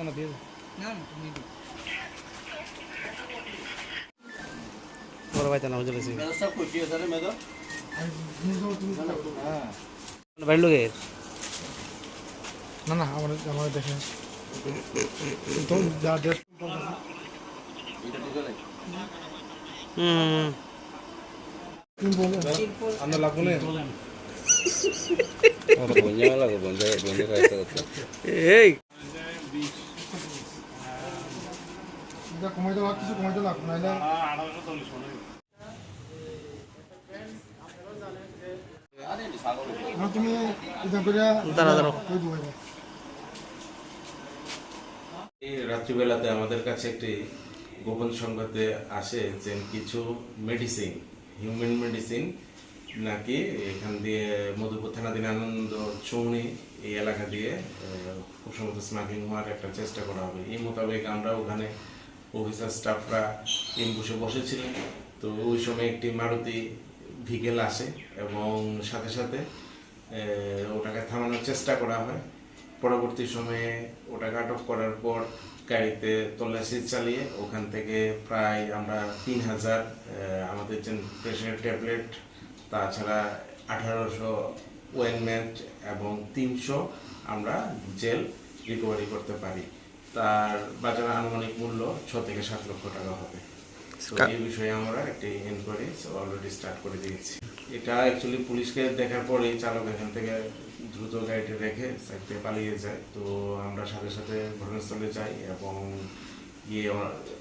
না দিয়ে না না তুমি। বড় ভাই জানা বুঝে গেছি ব্যবস্থা করছি স্যার মেয়েদের বাড়ির লোকের না না আমার আমার দেখে তো যা ড্রেস আছে হুম। আমরা লাগবো না। এই। কমাইতে লাগ কিছু কমাইতে লাগ নাইলে না তুমি রাত্রিবেলাতে আমাদের কাছে একটি গোপন সংবাদে আসে যে কিছু মেডিসিন হিউম্যান মেডিসিন নাকি এখান দিয়ে মধুপুর থানাধীন আনন্দ চৌনি এই এলাকা দিয়ে খুব সম্ভবত স্মাগলিং হওয়ার একটা চেষ্টা করা হবে। এই মোতাবেক আমরা ওখানে অফিসার স্টাফরা বসে বসেছিলেন। তো ওই সময় একটি মারুতি ভিকেল আসে এবং সাথে সাথে ওটাকে থামানোর চেষ্টা করা হয়। পরবর্তী সময়ে ওটাকে আটক করার পর গাড়িতে তল্লাশি চালিয়ে ওখান থেকে প্রায় আমরা তিন হাজার আমাদের যে প্রেশার ট্যাবলেট তাছাড়া আঠারোশো ওয়েনমেন্ট এবং তিনশো আমরা জেল রিকভারি করতে পারি। তার বাজার আনুমানিক মূল্য ছ থেকে সাত লক্ষ টাকা হবে। তো এই বিষয়ে আমরা একটি এনকোয়ারি অলরেডি স্টার্ট করে দিয়েছি। এটা অ্যাকচুয়ালি পুলিশকে দেখার পরেই চালক এখান থেকে দ্রুত গাড়িটি রেখে সাইড পালিয়ে যায়। তো আমরা সাথে সাথে ঘটনাস্থলে যাই এবং গিয়ে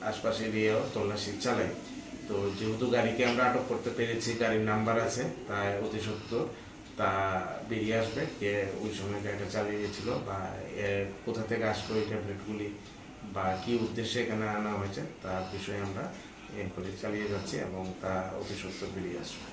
আশপাশে গিয়েও তল্লাশি চালাই। তো যেহেতু গাড়িকে আমরা আটক করতে পেরেছি গাড়ির নাম্বার আছে তাই অতি সত্তর তা বেরিয়ে আসবে কে ওই সময় গাড়িটা দিয়েছিল বা এর কোথা থেকে আসলো এই ট্যাবলেটগুলি বা কি উদ্দেশ্যে এখানে আনা হয়েছে তার বিষয়ে আমরা এরপরে চালিয়ে যাচ্ছি এবং তা অতি সত্য বেরিয়ে আসবে।